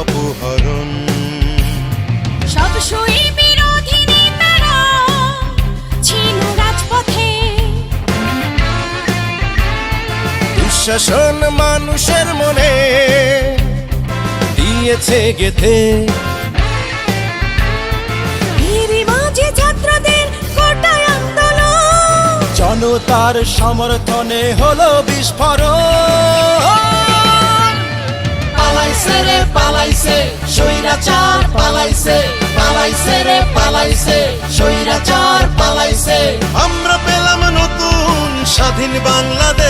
অপহরণ। সব সই বিরোধী নেতারা ছিল রাজপথে। দুঃশাসন মানুষের মনে দিয়েছে গেথে। জনতার সমর্থনে হলো বিস্ফোরণ। সৈরাচার পালাইছে পালাইছে রে পালাইছে সৈরাচার পালাইছে। আমরা পেলাম নতুন স্বাধীন বাংলাদেশ।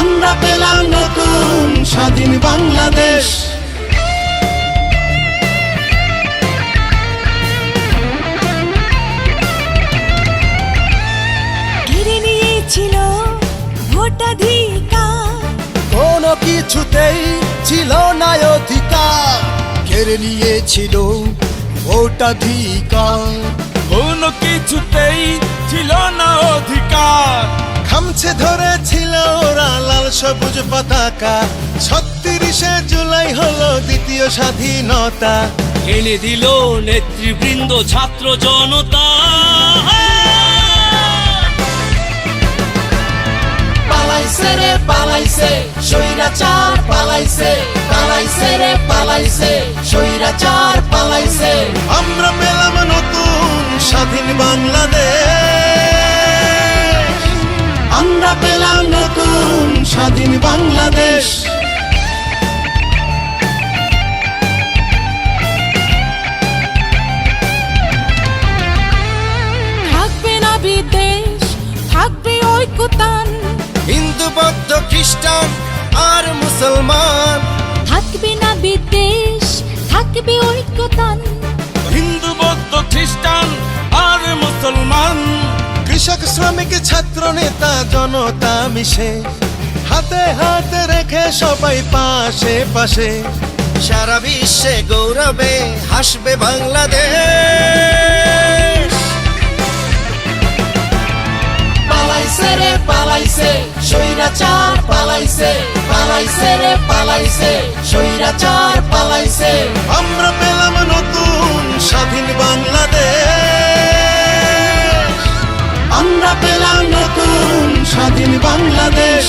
আমরা পেলাম নতুন স্বাধীন বাংলাদেশ। ঘিরে নিয়েছিল ভোটাধিকার। কোনো কিছুতেই কেড়ে নিয়েছিল ভোটাধিকার কোনো কিছুতেই ছিল না অধিকার। খামছে ধরেছিল ওরা লাল সবুজ পতাকা। ছত্রিশে জুলাই হলো দ্বিতীয় স্বাধীনতা। এনে দিল নেতৃবৃন্দ ছাত্র জনতা। পালাইছে রে পালাইছে সৈরাচার পালাইছে পালাইছে রে পালাইছে সৈরাচার পালাইছে। আমরা পেলাম নতুন স্বাধীন বাংলাদেশ। আমরা পেলাম নতুন স্বাধীন বাংলাদেশ। থাকবে না বিদেশ থাকবে ঐক্যতান। হিন্দু বৌদ্ধ খ্রিস্টান মুসলমান। থাকবে না বিদেশ থাকবে ঐক্যতান। হিন্দু বৌদ্ধ খ্রিস্টান আর মুসলমান। কৃষক শ্রমিক ছাত্র নেতা জনতা মিশে। হাতে হাতে রেখে সবাই পাশে পাশে। সারা বিশ্বে গৌরবে হাসবে বাংলাদেশ। পালাইছে পালাইছে। সৈরাচার পালাইছে পালাইছে রে পালাইছে। সৈরাচার পালাইছে। আমরা পেলাম নতুন স্বাধীন বাংলাদেশ। আমরা পেলাম নতুন স্বাধীন বাংলাদেশ।